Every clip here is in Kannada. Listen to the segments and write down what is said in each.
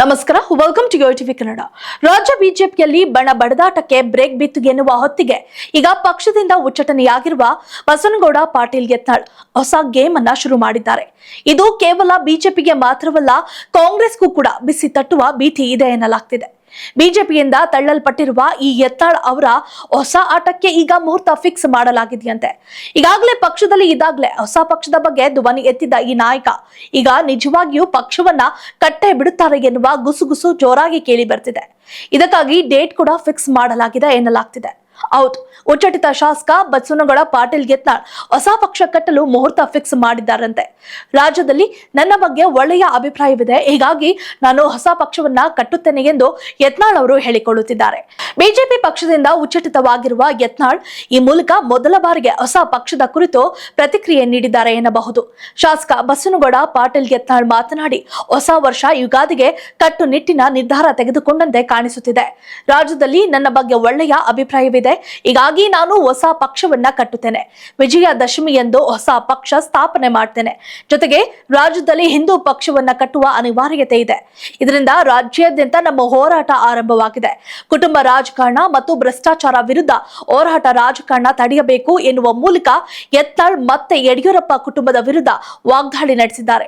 ನಮಸ್ಕಾರ ವೆಲ್ಕಮ್ ಟು ಟಿವಿ ಕನ್ನಡ ರಾಜ್ಯ ಬಿಜೆಪಿಯಲ್ಲಿ ಬಣ ಬಡದಾಟಕ್ಕೆ ಬ್ರೇಕ್ ಬಿತ್ತು ಎನ್ನುವ ಹೊತ್ತಿಗೆ ಈಗ ಪಕ್ಷದಿಂದ ಉಚ್ಚಟನೆಯಾಗಿರುವ ಬಸನಗೌಡ ಪಾಟೀಲ್ ಯತ್ನಾಳ್ ಹೊಸ ಗೇಮ್ ಅನ್ನ ಶುರು ಮಾಡಿದ್ದಾರೆ. ಇದು ಕೇವಲ ಬಿಜೆಪಿಗೆ ಮಾತ್ರವಲ್ಲ, ಕಾಂಗ್ರೆಸ್ಗೂ ಕೂಡ ಬಿಸಿ ತಟ್ಟುವ ಭೀತಿ ಇದೆ ಎನ್ನಲಾಗ್ತಿದೆ. ಬಿಜೆಪಿಯಿಂದ ತಳ್ಳಲ್ಪಟ್ಟಿರುವ ಈ ಯತ್ನಾಳ್ ಅವರ ಹೊಸ ಆಟಕ್ಕೆ ಈಗ ಮುಹೂರ್ತ ಫಿಕ್ಸ್ ಮಾಡಲಾಗಿದೆಯಂತೆ. ಈಗಾಗಲೇ ಪಕ್ಷದಲ್ಲಿ ಇದಾಗಲೇ ಹೊಸ ಪಕ್ಷದ ಬಗ್ಗೆ ಧ್ವನಿ ಎತ್ತಿದ್ದ ಈ ನಾಯಕ, ಈಗ ನಿಜವಾಗಿಯೂ ಪಕ್ಷವನ್ನ ಕಟ್ಟೆ ಬಿಡುತ್ತಾರೆ ಎನ್ನುವ ಗುಸುಗುಸು ಜೋರಾಗಿ ಕೇಳಿ ಬರ್ತಿದೆ. ಇದಕ್ಕಾಗಿ ಡೇಟ್ ಕೂಡ ಫಿಕ್ಸ್ ಮಾಡಲಾಗಿದೆ ಎನ್ನಲಾಗ್ತಿದೆ. ಹೌದು ಉಚ್ಚಟಿತ ಶಾಸಕ ಬಸವನಗೌಡ ಪಾಟೀಲ್ ಯತ್ನಾಳ್ ಹೊಸ ಪಕ್ಷ ಕಟ್ಟಲು ಮುಹೂರ್ತ ಫಿಕ್ಸ್ ಮಾಡಿದ್ದಾರಂತೆ. ರಾಜ್ಯದಲ್ಲಿ ನನ್ನ ಬಗ್ಗೆ ಒಳ್ಳೆಯ ಅಭಿಪ್ರಾಯವಿದೆ. ಹೀಗಾಗಿ ನಾನು ಹೊಸ ಪಕ್ಷವನ್ನ ಕಟ್ಟುತ್ತೇನೆ ಎಂದು ಯತ್ನಾಳ್ ಅವರು ಹೇಳಿಕೊಳ್ಳುತ್ತಿದ್ದಾರೆ. ಬಿಜೆಪಿ ಪಕ್ಷದಿಂದ ಉಚ್ಚಟಿತವಾಗಿರುವ ಯತ್ನಾಳ್ ಈ ಮೂಲಕ ಮೊದಲ ಬಾರಿಗೆ ಹೊಸ ಪಕ್ಷದ ಕುರಿತು ಪ್ರತಿಕ್ರಿಯೆ ನೀಡಿದ್ದಾರೆ ಎನ್ನಬಹುದು. ಶಾಸಕ ಬಸವನಗೌಡ ಪಾಟೀಲ್ ಯತ್ನಾಳ್ ಮಾತನಾಡಿ, ಹೊಸ ವರ್ಷ ಯುಗಾದಿಗೆ ಕಟ್ಟುನಿಟ್ಟಿನ ನಿರ್ಧಾರ ತೆಗೆದುಕೊಂಡಂತೆ ಕಾಣಿಸುತ್ತಿದೆ. ರಾಜ್ಯದಲ್ಲಿ ನನ್ನ ಬಗ್ಗೆ ಒಳ್ಳೆಯ ಅಭಿಪ್ರಾಯವಿದೆ. ಹೀಗಾಗಿ ನಾನು ಹೊಸ ಪಕ್ಷವನ್ನ ಕಟ್ಟುತ್ತೇನೆ. ವಿಜಯದಶಮಿ ಎಂದು ಹೊಸ ಪಕ್ಷ ಸ್ಥಾಪನೆ ಮಾಡ್ತೇನೆ. ಜೊತೆಗೆ ರಾಜ್ಯದಲ್ಲಿ ಹಿಂದೂ ಪಕ್ಷವನ್ನ ಕಟ್ಟುವ ಅನಿವಾರ್ಯತೆ ಇದೆ. ಇದರಿಂದ ರಾಜ್ಯಾದ್ಯಂತ ನಮ್ಮ ಹೋರಾಟ ಆರಂಭವಾಗಿದೆ. ಕುಟುಂಬ ರಾಜಕಾರಣ ಮತ್ತು ಭ್ರಷ್ಟಾಚಾರ ವಿರುದ್ಧ ಹೋರಾಟ ರಾಜಕಾರಣ ತಡೆಯಬೇಕು ಎನ್ನುವ ಮೂಲಕ ಯತ್ನಾಳ್ ಮತ್ತೆ ಯಡಿಯೂರಪ್ಪ ಕುಟುಂಬದ ವಿರುದ್ಧ ವಾಗ್ದಾಳಿ ನಡೆಸಿದ್ದಾರೆ.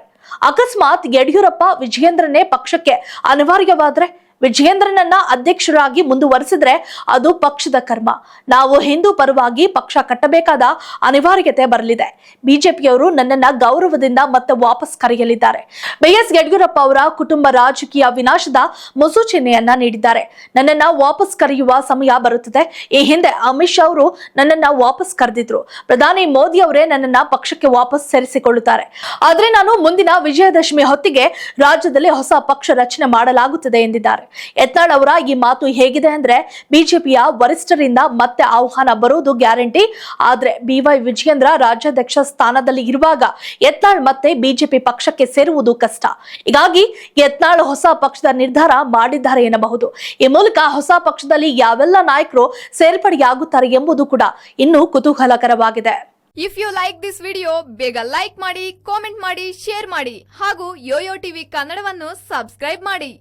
ಅಕಸ್ಮಾತ್ ಯಡಿಯೂರಪ್ಪ ವಿಜಯೇಂದ್ರನೇ ಪಕ್ಷಕ್ಕೆ ಅನಿವಾರ್ಯವಾದ್ರೆ ವಿಜಯೇಂದ್ರನನ್ನ ಅಧ್ಯಕ್ಷರಾಗಿ ಮುಂದುವರೆಸಿದ್ರೆ ಅದು ಪಕ್ಷದ ಕರ್ಮ. ನಾವು ಹಿಂದೂ ಪರವಾಗಿ ಪಕ್ಷ ಕಟ್ಟಬೇಕಾದ ಅನಿವಾರ್ಯತೆ ಬರಲಿದೆ. ಬಿಜೆಪಿಯವರು ನನ್ನನ್ನ ಗೌರವದಿಂದ ಮತ್ತೆ ವಾಪಸ್ ಕರೆಯಲಿದ್ದಾರೆ. ಬಿಎಸ್ ಯಡಿಯೂರಪ್ಪ ಅವರ ಕುಟುಂಬ ರಾಜಕೀಯ ವಿನಾಶದ ಮುಸೂಚನೆಯನ್ನ ನೀಡಿದ್ದಾರೆ. ನನ್ನನ್ನ ವಾಪಸ್ ಕರೆಯುವ ಸಮಯ ಬರುತ್ತದೆ. ಈ ಹಿಂದೆ ಅಮಿತ್ ಶಾ ಅವರು ನನ್ನನ್ನ ವಾಪಸ್ ಕರೆದಿದ್ರು. ಪ್ರಧಾನಿ ಮೋದಿ ಅವರೇ ನನ್ನನ್ನ ಪಕ್ಷಕ್ಕೆ ವಾಪಸ್ ಸೇರಿಸಿಕೊಳ್ಳುತ್ತಾರೆ. ಆದ್ರೆ ನಾನು ಮುಂದಿನ ವಿಜಯದಶಮಿ ಹೊತ್ತಿಗೆ ರಾಜ್ಯದಲ್ಲಿ ಹೊಸ ಪಕ್ಷ ರಚನೆ ಮಾಡಲಾಗುತ್ತದೆ ಎಂದಿದ್ದಾರೆ. ಯತ್ನಾಳ್ ಅವರ ಈ ಮಾತು ಹೇಗಿದೆ ಅಂದ್ರೆ ಬಿಜೆಪಿಯ ವರಿಷ್ಠರಿಂದ ಮತ್ತೆ ಆಹ್ವಾನ ಬರುವುದು ಗ್ಯಾರಂಟಿ. ಆದ್ರೆ ಬಿವೈ ವಿಜಯೇಂದ್ರ ರಾಜ್ಯಾಧ್ಯಕ್ಷ ಸ್ಥಾನದಲ್ಲಿ ಇರುವಾಗ ಯತ್ನಾಳ್ ಮತ್ತೆ ಬಿಜೆಪಿ ಪಕ್ಷಕ್ಕೆ ಸೇರುವುದು ಕಷ್ಟ. ಹೀಗಾಗಿ ಯತ್ನಾಳ್ ಹೊಸ ಪಕ್ಷದ ನಿರ್ಧಾರ ಮಾಡಿದ್ದಾರೆ ಎನ್ನಬಹುದು. ಈ ಮೂಲಕ ಹೊಸ ಪಕ್ಷದಲ್ಲಿ ಯಾವೆಲ್ಲ ನಾಯಕರು ಸೇರ್ಪಡೆಯಾಗುತ್ತಾರೆ ಎಂಬುದು ಕೂಡ ಇನ್ನೂ ಕುತೂಹಲಕರವಾಗಿದೆ. If you like this video ಬೇಗ ಲೈಕ್ ಮಾಡಿ ಕಾಮೆಂಟ್ ಮಾಡಿ ಶೇರ್ ಮಾಡಿ ಹಾಗೂ ಯೋಯೋ ಟಿವಿ ಕನ್ನಡವನ್ನು ಸಬ್ಸ್ಕ್ರೈಬ್ ಮಾಡಿ.